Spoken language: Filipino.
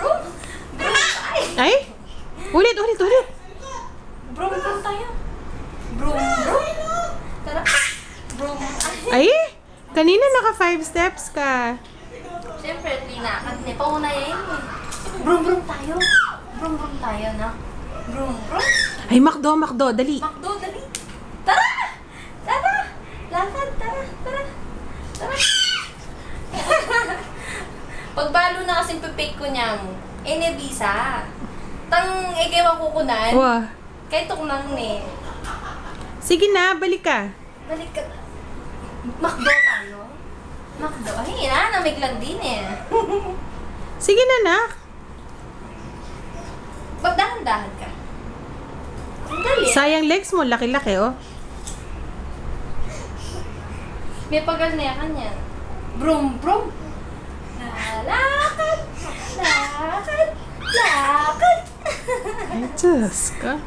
Brum tayo. Ay! Ulit, ulit, ulit. Brum, brum tayo. Brum, brum. Tara. Brum. Ay! Kanina naka five steps ka. Siyempre, linakad niya. Pauna yan eh. Brum, brum tayo. Brum, brum tayo na. Brum, brum. Ay, Makdo, Makdo, dali. Makdo, dali. Tara! Tara! Lakad, tara, tara. Tara. Pagbalo na kasing pipake ko niya mo, eh nebisa. Tang ikaw kukunan, Wah. kay tuknang ni. Sige na, balik ka. Balik ka. Makdo tayo. Makdo. Ay, na, namiglan din eh. Sige na, nak. Ba't dahan-dahan ka? Ang dali. Sayang legs mo, laki-laki, oh. May pagal na yan yan. Brum, brum. そうですか？